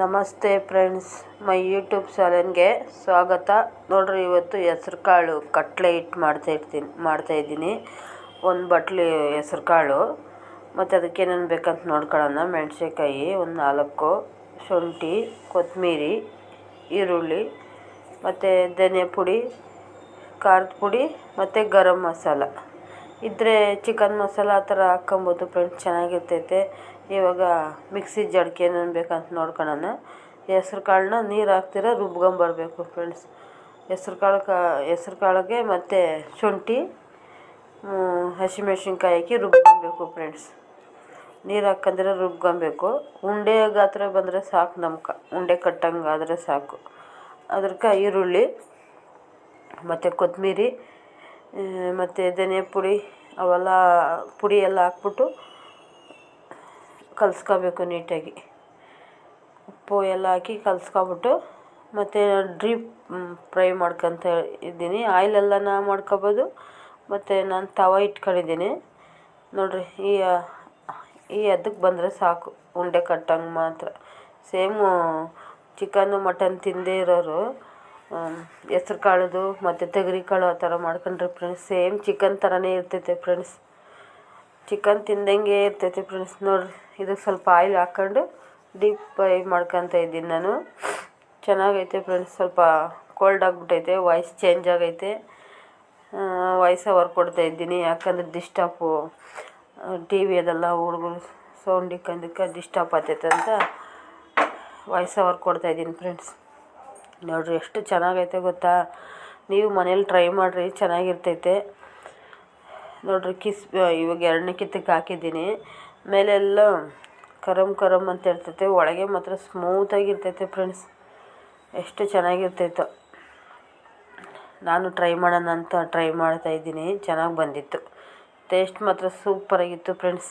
ನಮಸ್ತೆ friends, my YouTube ಚಾನಲ್ಗೆ ಸ್ವಾಗತ. ನೋಡ್ರಿ, ಇವತ್ತು ಹೆಸ್ರು ಕಾಳು ಕಟ್ಲೆ ಹಿಟ್ಟು ಮಾಡ್ತಾ ಮಾಡ್ತಾಯಿದ್ದೀನಿ ಒಂದು ಬಟ್ಲಿ ಹೆಸ್ರು ಕಾಳು ಮತ್ತು ಅದಕ್ಕೇನೇನು ಬೇಕಂತ ನೋಡ್ಕೊಳ್ಳೋಣ. ಮೆಣಸಿನ್ಕಾಯಿ ಒಂದು ನಾಲ್ಕು, ಶುಂಠಿ ಕೊತ್ತಂಬರಿ ಈರುಳ್ಳಿ, ಮತ್ತು ಧನಿಯಾ ಪುಡಿ, ಖಾರದ ಪುಡಿ, ಮತ್ತು ಗರಂ ಮಸಾಲ. ಇದ್ದರೆ ಚಿಕನ್ ಮಸಾಲ ಆ ಥರ ಹಾಕ್ಕೊಂಬೋದು ಫ್ರೆಂಡ್ಸ್ ಚೆನ್ನಾಗಿರ್ತೈತೆ. ಇವಾಗ ಮಿಕ್ಸಿ ಜಾರ್ಗೆ ಏನೇನು ಬೇಕಂತ ನೋಡ್ಕೊಳ್ಳೋಣ ಹೆಸ್ರು ಕಾಳನ್ನ ನೀರು ಹಾಕ್ದಿರ ರುಬ್ಕೊಂಬರ್ಬೇಕು ಫ್ರೆಂಡ್ಸ್ ಹೆಸ್ರು ಕಾಳು ಕಾ, ಹೆಸ್ರು ಕಾಳಿಗೆ ಮತ್ತು ಶುಂಠಿ ಹಸಿಮೆಣ್ಸಿನ್ಕಾಯಿ ಹಾಕಿ ರುಬ್ಕೊಬೇಕು ಫ್ರೆಂಡ್ಸ್ ನೀರು ಹಾಕ್ಕಂದ್ರೆ ರುಬ್ಕೊಬೇಕು ಉಂಡೆ ಗಾತ್ರ ಬಂದರೆ ಸಾಕು ನಮ್ಗೆ ಉಂಡೆ ಕಟ್ಟಂಗೆ ಆದರೆ ಸಾಕು. ಅದಕ್ಕೆ ಈರುಳ್ಳಿ, ಮತ್ತು ಕೊತ್ತಂಬ್ರಿ ಮತ್ತು ಧನಿಯ ಪುಡಿ, ಅವೆಲ್ಲ ಪುಡಿ ಎಲ್ಲ ಹಾಕ್ಬಿಟ್ಟು ಕಲಸ್ಕೊಬೇಕು ನೀಟಾಗಿ. ಉಪ್ಪು ಎಲ್ಲ ಹಾಕಿ ಕಲಸ್ಕೊಬಿಟ್ಟು ಮತ್ತು ಡ್ರೀಪ್ ಫ್ರೈ ಮಾಡ್ಕೊತ ಇದ್ದೀನಿ. ಆಯಿಲೆಲ್ಲ ಮಾಡ್ಕೊಬೋದು. ಮತ್ತು ನಾನು ತವ ಇಟ್ಕೊಂಡಿದ್ದೀನಿ. ನೋಡಿರಿ, ಈ ಈ ಅದಕ್ಕೆ ಬಂದರೆ ಸಾಕು. ಉಂಡೆ ಕಟ್ಟಂಗೆ ಮಾತ್ರ. ಸೇಮು ಚಿಕನ್ನು, ಮಟನ್ ತಿಂದೇ ಇರೋರು. ಹೆಸ್ರು ಕಾಳದು, ಮತ್ತು ತೊಗರಿ ಕಾಳು ಆ ಥರ ಮಾಡ್ಕೊಂಡ್ರೆ ಫ್ರೆಂಡ್ಸ್ ಸೇಮ್ ಚಿಕನ್ ಥರನೇ ಇರ್ತೈತೆ ಫ್ರೆಂಡ್ಸ್ ಚಿಕನ್ ತಿಂದಂಗೆ ಇರ್ತೈತೆ ಫ್ರೆಂಡ್ಸ್ ನೋಡಿರಿ ಇದಕ್ಕೆ ಸ್ವಲ್ಪ ಆಯಿಲ್ ಹಾಕ್ಕೊಂಡು ಡೀಪ್ ಫ್ರೈ ಮಾಡ್ಕೊತ ಇದ್ದೀನಿ ನಾನು. ಚೆನ್ನಾಗೈತೆ ಫ್ರೆಂಡ್ಸ್ ಸ್ವಲ್ಪ ಕೋಲ್ಡ್ ಆಗಿಬಿಟ್ಟೈತೆ ವಾಯ್ಸ್ ಚೇಂಜ್ ಆಗೈತೆ. ವಾಯ್ಸ್ ಅವರ್ ಕೊಡ್ತಾ ಇದ್ದೀನಿ, ಯಾಕಂದ್ರೆ ಡಿಸ್ಟರ್ಬು ಟಿ ವಿ ಅದೆಲ್ಲ ಹುಡುಗರು ಸೌಂಡ್ ಇಕ್ಕಂದಕ್ಕೆ ಡಿಸ್ಟರ್ಬ್ ಆಗ್ತೈತೆ ಅಂತ ವಾಯ್ಸ್ ಕೊಡ್ತಾ ಕೊಡ್ತಾಯಿದ್ದೀನಿ ಫ್ರೆಂಡ್ಸ್ ನೋಡಿರಿ, ಎಷ್ಟು ಚೆನ್ನಾಗೈತೆ ಗೊತ್ತಾ? ನೀವು ಮನೇಲಿ ಟ್ರೈ ಮಾಡಿರಿ, ಚೆನ್ನಾಗಿರ್ತೈತೆ. ನೋಡಿರಿ ಕಿಸ್ ಇವಾಗ ಎರಡನೇ ಕಿತ್ತಕ್ಕೆ ಹಾಕಿದ್ದೀನಿ. ಮೇಲೆಲ್ಲ ಕರಮ್ ಕರಮ್ ಅಂತ ಇರ್ತೈತೆ, ಒಳಗೆ ಮಾತ್ರ ಸ್ಮೂತಾಗಿರ್ತೈತೆ ಫ್ರೆಂಡ್ಸ್ ಎಷ್ಟು ಚೆನ್ನಾಗಿರ್ತೈತೋ. ನಾನು ಟ್ರೈ ಮಾಡೋಣ ಅಂತ ಟ್ರೈ ಮಾಡ್ತಾಯಿದ್ದೀನಿ ಚೆನ್ನಾಗಿ ಬಂದಿತ್ತು. ಟೇಸ್ಟ್ ಮಾತ್ರ ಸೂಪರಾಗಿತ್ತು ಫ್ರೆಂಡ್ಸ್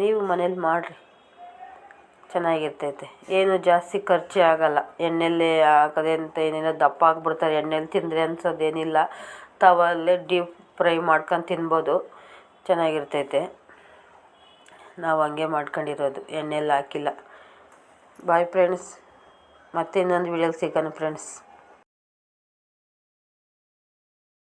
ನೀವು ಮನೇಲಿ ಮಾಡಿರಿ. ಚೆನ್ನಾಗಿರ್ತೈತೆ. ಏನು ಜಾಸ್ತಿ ಖರ್ಚು ಆಗಲ್ಲ. ಎಣ್ಣೆಯಲ್ಲಿ ಹಾಕೋದೆ ಅಂತ ಏನಿಲ್ಲ ದಪ್ಪ ಆಗಿಬಿಡ್ತಾರೆ. ಎಣ್ಣೆಲಿ ತಿಂದರೆ ಅನ್ಸೋದೇನಿಲ್ಲ. ತವಲ್ಲೇ ಡೀಪ್ ಫ್ರೈ ಮಾಡ್ಕೊಂಡು ತಿನ್ಬೋದು. ಚೆನ್ನಾಗಿರ್ತೈತೆ. ನಾವು ಹಂಗೆ ಮಾಡ್ಕೊಂಡಿರೋದು. ಎಣ್ಣೆಲ್ಲಿ ಹಾಕಿಲ್ಲ. ಬಾಯ್ ಫ್ರೆಂಡ್ಸ್ ಮತ್ತೆ ಇನ್ನೊಂದು ವೀಡಿಯೋಲಿ ಸಿಗೋಣ ಫ್ರೆಂಡ್ಸ್